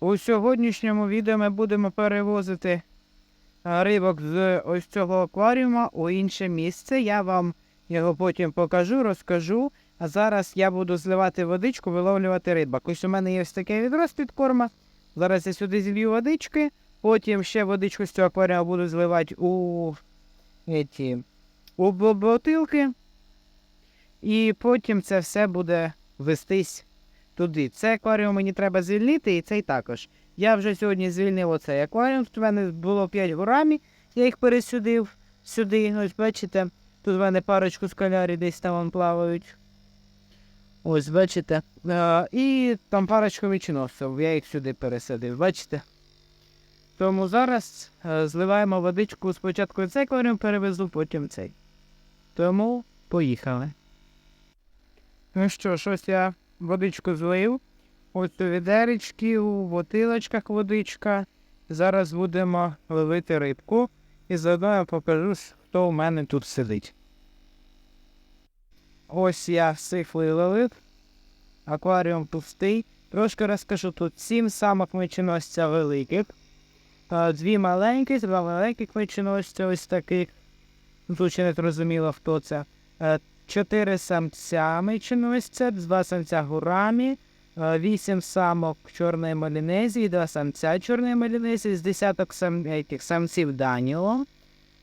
У сьогоднішньому відео ми будемо перевозити рибок з ось цього акваріума у інше місце. Я вам його потім покажу, розкажу. А зараз я буду зливати водичку, виловлювати рибок. Ось у мене є ось таке відро з під корма. Зараз я сюди зілью водички, потім ще водичку з цього акваріуму буду зливати у, еті, у бутилки. І потім це все буде вестись туди. Цей акваріум мені треба звільнити, і цей також. Я вже сьогодні звільнив оцей акваріум. Тут в мене було 5 гурамі, я їх пересюдив сюди. Ось бачите, тут в мене парочку скалярів десь там плавають. Ось, бачите. Е, і там парочку вічносів, я їх сюди пересадив, бачите? Тому зараз е, зливаємо водичку спочатку цей акваріум перевезу, потім цей. Тому поїхали. Ну що ж, ось я водичку злив. Ось у відеречки, у бутилочках водичка. Зараз будемо ловити рибку. І заодно я покажу, хто у мене тут сидить. Ось я всіх виловив. Акваріум пустий. Трошки розкажу тут сім самок меченосця великих. а, Дві маленькі, два маленьких меченосця ось таких. Тут не зрозуміло, хто це. Чотири самця меченосця, два самця гурамі, е, вісім самок чорної малінезії, два самця чорної малінезії, з десяток сам, самців Даніло.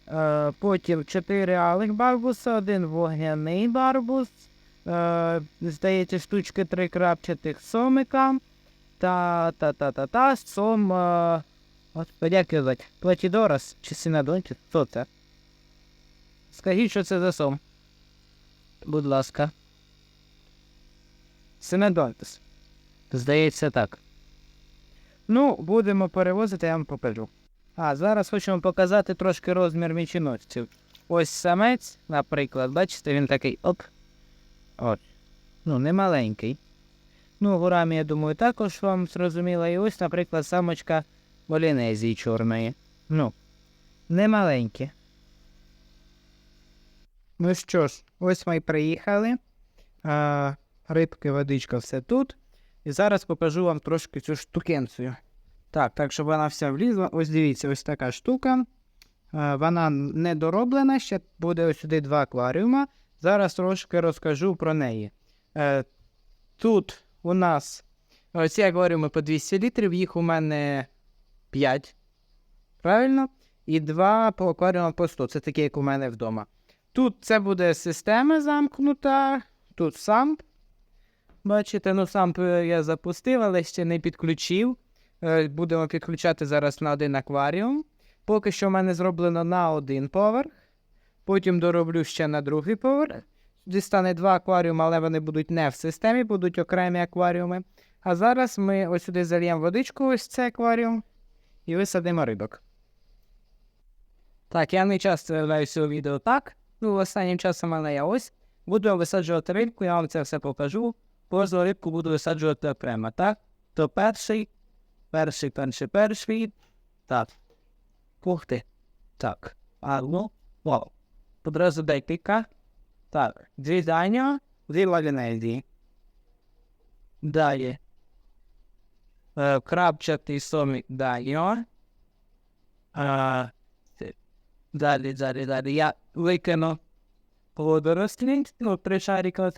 Е, Потім чотири алих барбуса, один вогняний барбус, е, здається, штучки три крапчатих сомика та та та та та сом. Господи, як його звати? Платідорас чи Синадон, чи хто це? Скажіть, що це за сом. Будь ласка. Синедонтис. Здається, так. Ну, будемо перевозити, я вам покажу. А, зараз хочемо показати трошки розмір міченосців. Ось самець, наприклад, бачите, він такий оп. От. Ну, не маленький. Ну, горами, я думаю, також вам зрозуміло. І ось, наприклад, самочка Полінезії чорної. Ну, не маленькі. Ну що ж, ось ми й приїхали. А, рибки, водичка, все тут. І зараз покажу вам трошки цю штукенцію. Так, так, щоб вона вся влізла. Ось дивіться, ось така штука. А, вона не дороблена, ще буде ось сюди два акваріума. Зараз трошки розкажу про неї. Е, тут у нас е, ці акваріуми по 200 літрів, їх у мене 5. Правильно? І два по акваріумам по 100. Це такі, як у мене вдома. Тут це буде система замкнута, тут самп. Бачите, ну самп е, я запустив, але ще не підключив. Е, Будемо підключати зараз на один акваріум. Поки що в мене зроблено на один поверх. Потім дороблю ще на другий поверх. Сюди стане два акваріуми, але вони будуть не в системі, будуть окремі акваріуми. А зараз ми ось сюди зальємо водичку, ось цей акваріум, і висадимо рибок. Так, я не часто виявляю цього відео так. Ну, останнім часом але я ось. Буду висаджувати рибку, я вам це все покажу. Кожну рибку буду висаджувати окремо, так? То перший, перший, перший, перший. Так. Ух ти. Так. А ну, вау. Одразу декілька. Так. Дві даня, дві лалінезії. Далі. Е, крапчатий сомік даньо. Далі, далі, далі. Я викину водорослі, ну, три шарика.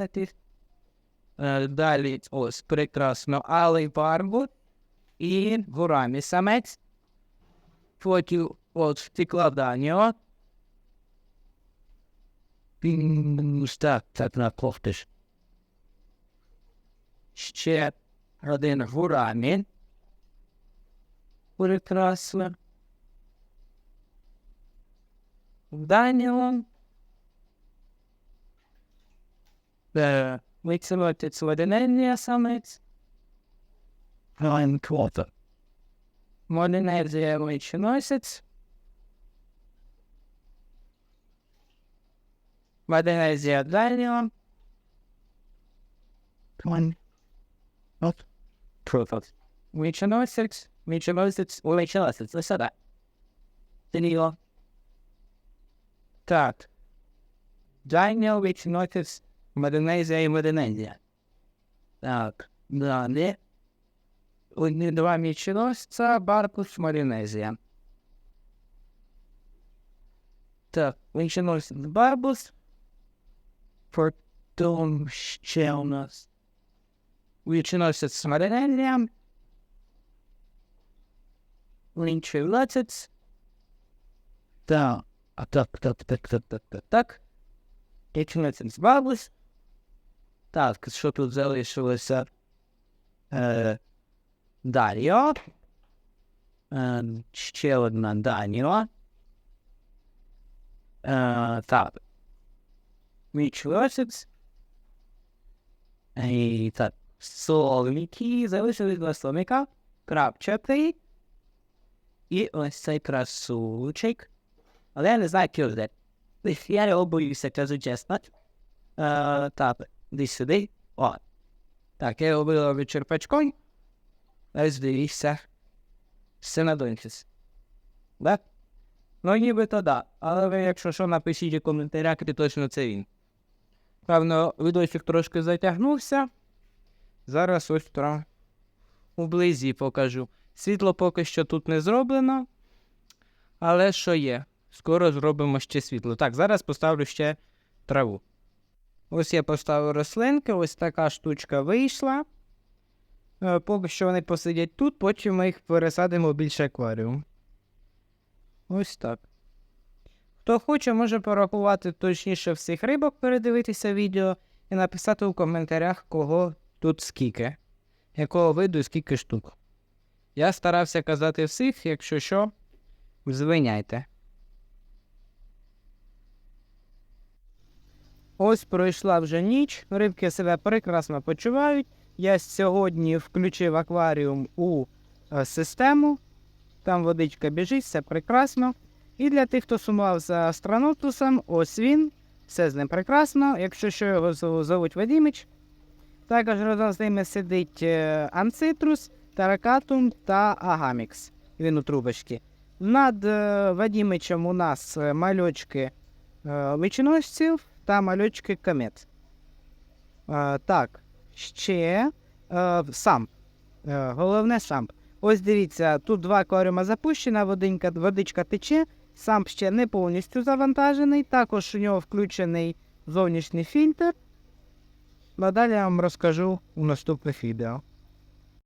Е, Далі, ось, прекрасно, алий барбут і гурамі самець. Потім, от, стекладання. Так, так, наклохтиш. Ще один гурамі. Прекрасно. Daniel. The Liksilote Sweden Summit. Rhein Quarter. Modernizija Leče Nosec. Modernizija Daniel. One. Not. Profit. Leče Nosec. Leče Nosec. Leče Nosec. Sada. Danilo. Так. Daniel Вичинотець Моденезія і Моденезія. Так. Далі. одні два міченосця, Баркус, Марінезія. Так, міченосець Барбус. Потім ще у нас міченосець Марінезія. Міченосець. Так, А так, так, так, так, так, так, так. Міченосець Барбус. Так, що тут залишилося? Е, Дар'йо. Е, ще одна Даніо. Е, так. Міч Лосикс. І так. Соломіки. Залишились два соломіка. Крапчатий. І ось цей красунчик. Але я не знаю, який це. Я його боюся, кажу чесно. Так, десь сюди. О. Так, я його виловив черпачком. Ось дивіться. Все на донькіс. Да? Ну, нібито да. Але ви, якщо що, напишіть у коментарях, то точно це він. Певно, відосик трошки затягнувся. Зараз ось тра. Ублизі покажу. Світло поки що тут не зроблено. Але що є? Скоро зробимо ще світло. Так, зараз поставлю ще траву. Ось я поставив рослинки, ось така штучка вийшла. Е, Поки що вони посидять тут, потім ми їх пересадимо в більше акваріум. Ось так. Хто хоче, може порахувати точніше всіх рибок, передивитися відео і написати у коментарях, кого тут скільки, якого виду і скільки штук. Я старався казати всіх, якщо що, звиняйте. Ось пройшла вже ніч, рибки себе прекрасно почувають. Я сьогодні включив акваріум у е, систему. Там водичка біжить, все прекрасно. І для тих, хто сумував за астронотусом, ось він. Все з ним прекрасно. Якщо що його зовуть Вадімич. Також разом з ними сидить е, Анцитрус, Таракатум та Агамікс. Він у трубочці. Над е, Вадімичем у нас мальочки меченосців та мальочки комет. Е, так, ще е, самп. Е, головне самп. Ось дивіться, тут два акваріума запущена, водинка, водичка тече, самп ще не повністю завантажений, також у нього включений зовнішній фільтр. А далі я вам розкажу у наступних відео.